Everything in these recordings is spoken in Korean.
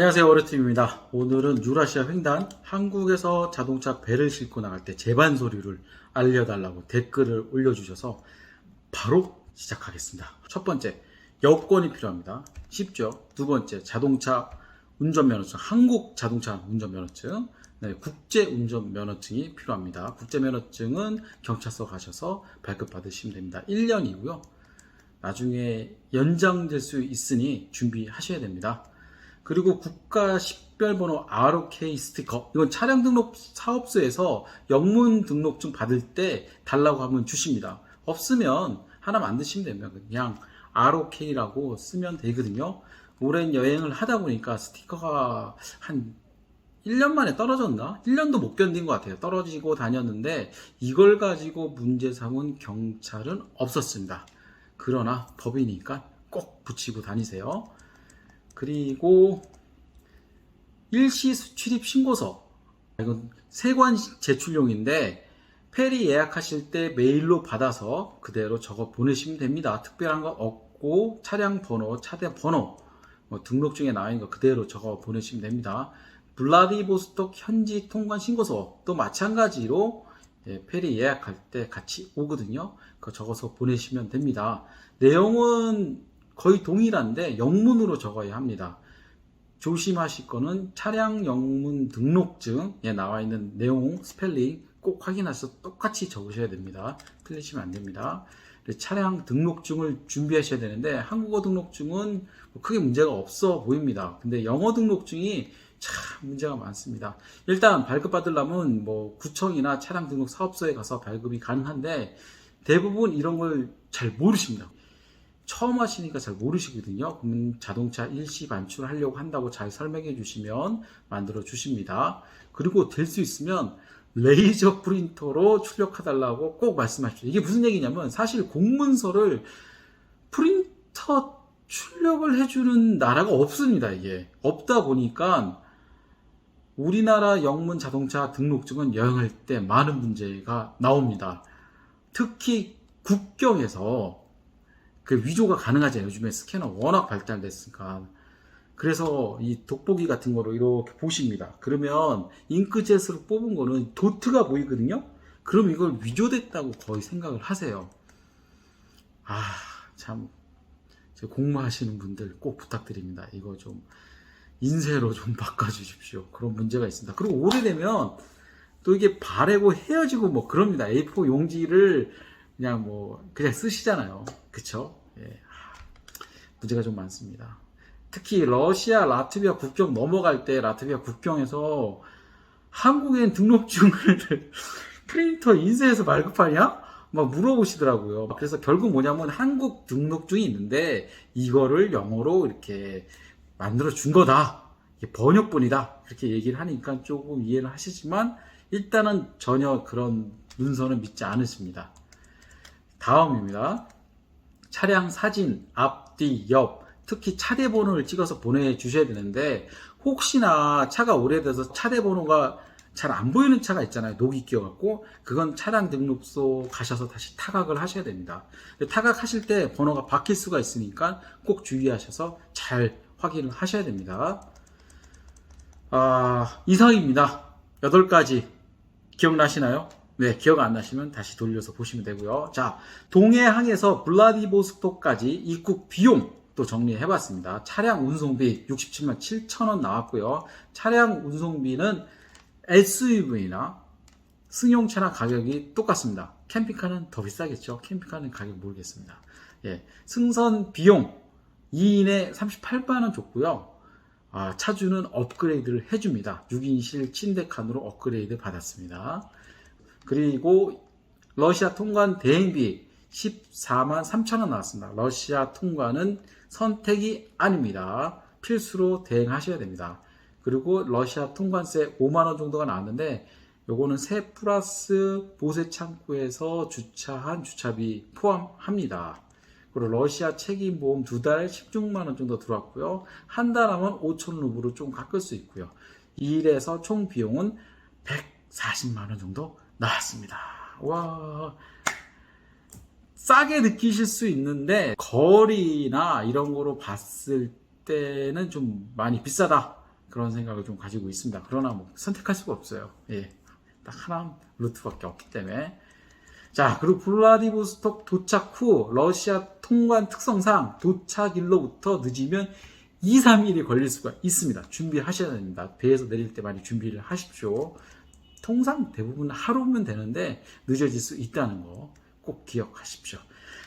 안녕하세요 어르팀입니다. 오늘은 유라시아 횡단 한국에서 자동차 배를 싣고 나갈 때 제반 소리를 알려달라고 댓글을 올려주셔서 바로 시작하겠습니다. 첫 번째 여권이 필요합니다. 쉽죠? 두 번째 자동차 운전면허증 한국 자동차 운전면허증 네, 국제 운전면허증이 필요합니다. 국제면허증은 경찰서 가셔서 발급 받으시면 됩니다. 1년이고요. 나중에 연장될 수 있으니 준비하셔야 됩니다. 그리고 국가 식별번호 ROK 스티커 이건 차량 등록 사업소에서 영문 등록증 받을 때 달라고 하면 주십니다. 없으면 하나 만드시면 됩니다. 그냥 ROK라고 쓰면 되거든요. 오랜 여행을 하다 보니까 스티커가 한 1년 만에 떨어졌나? 1년도 못 견딘 것 같아요. 떨어지고 다녔는데 이걸 가지고 문제 삼은 경찰은 없었습니다. 그러나 법이니까 꼭 붙이고 다니세요. 그리고 일시 출입 신고서 이건 세관 제출용인데 페리 예약하실 때 메일로 받아서 그대로 적어 보내시면 됩니다. 특별한 거 없고 차량 번호, 차대 번호 뭐 등록증에 나와 있는 거 그대로 적어 보내시면 됩니다. 블라디보스톡 현지 통관 신고서 또 마찬가지로 예, 페리 예약할 때 같이 오거든요. 그거 적어서 보내시면 됩니다. 내용은 거의 동일한데 영문으로 적어야 합니다. 조심하실 거는 차량 영문 등록증에 나와 있는 내용 스펠링 꼭 확인해서 똑같이 적으셔야 됩니다. 틀리시면 안 됩니다. 차량 등록증을 준비하셔야 되는데 한국어 등록증은 뭐 크게 문제가 없어 보입니다. 근데 영어 등록증이 참 문제가 많습니다. 일단 발급 받으려면 뭐 구청이나 차량 등록 사업소에 가서 발급이 가능한데 대부분 이런 걸 잘 모르십니다. 처음 하시니까 잘 모르시거든요. 그러면 자동차 일시 반출하려고 한다고 잘 설명해 주시면 만들어 주십니다. 그리고 될 수 있으면 레이저 프린터로 출력해 달라고 꼭 말씀하십시오. 이게 무슨 얘기냐면 사실 공문서를 프린터 출력을 해주는 나라가 없습니다. 이게 없다 보니까 우리나라 영문 자동차 등록증은 여행할 때 많은 문제가 나옵니다. 특히 국경에서 그 위조가 가능하잖아요. 요즘에 스캐너 워낙 발달됐으니까. 그래서 이 돋보기 같은 거로 이렇게 보십니다. 그러면 잉크젯으로 뽑은 거는 도트가 보이거든요. 그럼 이걸 위조됐다고 거의 생각을 하세요. 아, 참. 저 공부하시는 분들 꼭 부탁드립니다. 이거 좀 인쇄로 좀 바꿔주십시오. 그런 문제가 있습니다. 그리고 오래되면 또 이게 바래고 헤어지고 뭐 그럽니다. A4 용지를 그냥 뭐 그냥 쓰시잖아요. 그쵸? 예. 하, 문제가 좀 많습니다. 특히 러시아, 라트비아 국경 넘어갈 때 라트비아 국경에서 한국엔 등록증을 프린터 인쇄해서 발급하냐? 막 물어보시더라고요. 그래서 결국 뭐냐면 한국 등록증이 있는데 이거를 영어로 이렇게 만들어 준 거다. 번역본이다. 이렇게 얘기를 하니까 조금 이해를 하시지만 일단은 전혀 그런 문서는 믿지 않으십니다. 다음입니다. 차량 사진, 앞뒤, 옆, 특히 차대 번호를 찍어서 보내주셔야 되는데 혹시나 차가 오래돼서 차대 번호가 잘 안 보이는 차가 있잖아요. 녹이 끼어갖고 그건 차량 등록소 가셔서 다시 타각을 하셔야 됩니다. 타각하실 때 번호가 바뀔 수가 있으니까 꼭 주의하셔서 잘 확인을 하셔야 됩니다. 아, 이상입니다. 8가지 기억나시나요? 네, 기억 안 나시면 다시 돌려서 보시면 되고요. 자, 동해항에서 블라디보스토크까지 입국 비용 또 정리해 봤습니다. 차량 운송비 67만 7천 원 나왔고요. 차량 운송비는 SUV나 승용차나 가격이 똑같습니다. 캠핑카는 더 비싸겠죠. 캠핑카는 가격 모르겠습니다. 예, 승선 비용 2인에 38만 원 줬고요. 아, 차주는 업그레이드를 해줍니다. 6인실 침대 칸으로 업그레이드 받았습니다. 그리고 러시아 통관 대행비 14만 3천 원 나왔습니다. 러시아 통관은 선택이 아닙니다. 필수로 대행하셔야 됩니다. 그리고 러시아 통관세 5만 원 정도가 나왔는데 요거는 세 플러스 보세 창구에서 주차한 주차비 포함합니다. 그리고 러시아 책임 보험 두 달 16만 원 정도 들어왔고요. 한 달 하면 5천 루브로 좀 깎을 수 있고요. 이 일에서 총 비용은 140만 원 정도 나왔습니다. 와. 싸게 느끼실 수 있는데 거리나 이런 거로 봤을 때는 좀 많이 비싸다. 그런 생각을 좀 가지고 있습니다. 그러나 뭐 선택할 수가 없어요. 예. 딱 하나 루트밖에 없기 때문에. 자, 그리고 블라디보스톡 도착 후 러시아 통관 특성상 도착일로부터 늦으면 2, 3일이 걸릴 수가 있습니다. 준비하셔야 됩니다. 배에서 내릴 때 많이 준비를 하십시오. 통상 대부분 하루면 되는데 늦어질 수 있다는 거 꼭 기억하십시오.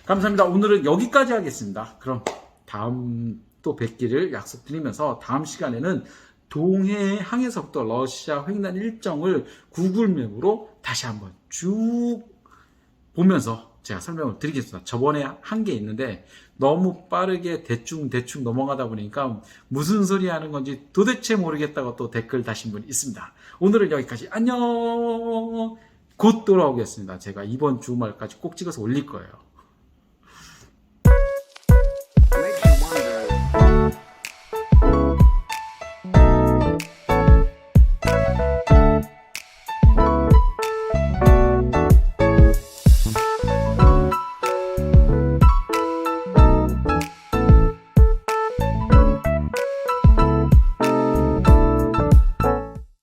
감사합니다. 오늘은 여기까지 하겠습니다. 그럼 다음 또 뵙기를 약속드리면서 다음 시간에는 동해 항해석도 러시아 횡단 일정을 구글맵으로 다시 한번 쭉 보면서 제가 설명을 드리겠습니다. 저번에 한 게 있는데 너무 빠르게 대충 대충 넘어가다 보니까 무슨 소리 하는 건지 도대체 모르겠다고 또 댓글 다신 분이 있습니다. 오늘은 여기까지 안녕! 곧 돌아오겠습니다. 제가 이번 주말까지 꼭 찍어서 올릴 거예요.